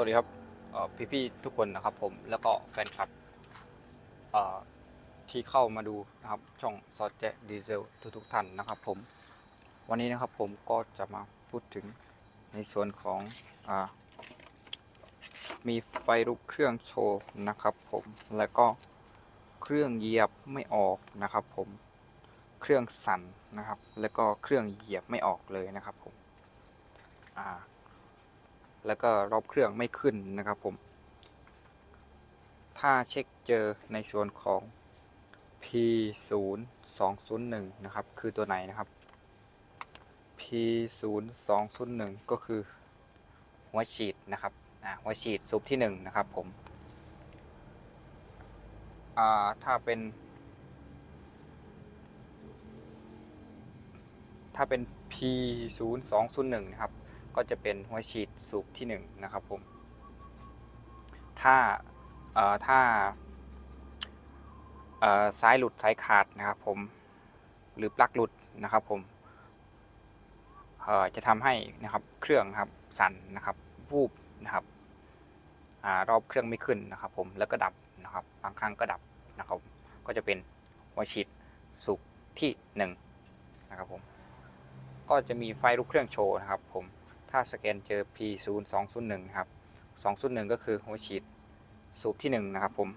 วัสดีครับพี่พี่ๆทุกคนนะครับผมแล้วก็แฟนคลับที่เข้ามาดูนะครับช่องซอสแจ๊ดีเซลทุกๆท่านนะครับผมวันนี้นะครับผมก็จะมาพูดถึงในส่วนของอมีไฟลุกเครื่องโชว์นะครับผมแล้วก็เครื่องเหยียบไม่ออกนะครับผมเครื่องสั่นนะครับ แล้วก็เครื่องเหยียบไม่ออกเลยนะครับผมอ่า แล้วก็รอบเครื่องไม่ขึ้นนะครับผม ถ้าเช็คเจอในส่วนของ P 0 2 0 1 นะครับ คือตัวไหนนะครับ P 0 2 0 1 ก็คือหัวฉีดนะครับหัวฉีดสูบที่ 1 นะครับผมถ้าเป็น ถ้าเป็น P 0 2 0 1 นะครับ ก็จะเป็นหัวฉีดสูบที่1นงนะครับผมถ้าถ้าสายหลุดสายขาดนะครับผมหรือปลั๊กหลุดนะครับผมจะทำให้นะครับเครื่องครับสั่นนะครับวูบนะครับรอบเครื่องไม่ขึ้นนะครับ ผมแล้วก็ดับนะครับบางครั้งก็ดับนะครับ ก็จะเป็นหัวฉีดสูบที่1นงนะครับผมก็จะมีไฟลุกเครื่องโชว์นะครับผม ถ้าสแกนเจอ P 0 2 0 1ครับ2 0 1ก็คือหัวฉีดสูบที่1นะครับผม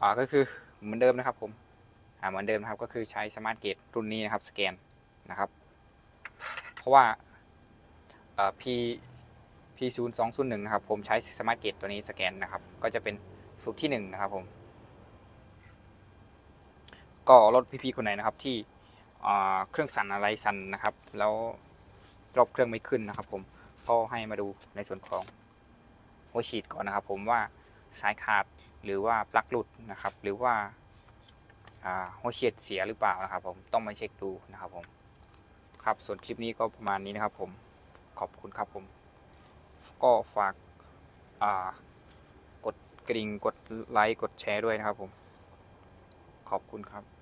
อ่าก็คือเหมือนเดิมนะครับผมอ่าเหมือนเดิมนะครับก็คือใช้สมาร์ทเกตรุ่นนี้นะครับสแกนนะครับ เพราะว่าเอ่อ P P 0 2 0 1นะครับผมใช้สมาร์ทเกตตัวนี้สแกนนะครับ ก็จะเป็นสูบที่1นะครับผมก็รถพี่ๆคนไหนนะครับที่อ่าเครื่องสั่นอะไรสั่นนะครับ แล้ว รอบเครื่องไม่ขึ้นนะครับ ผมก็ให้มาดูในส่วนของหัวฉีดก่อนนะครับ ผมว่าสายขาดหรือว่าปลั๊กหลุดนะครับ หรือว่าหัวฉีดเสียหรือเปล่านะครับ ผมต้องมาเช็คดูนะครับผมครับส่วนคลิปนี้ก็ประมาณนี้นะครับ ผมขอบคุณครับผม ก็ฝากกดกระดิ่งกดไลค์กดแชร์ด้วยนะครับผม ขอบคุณครับ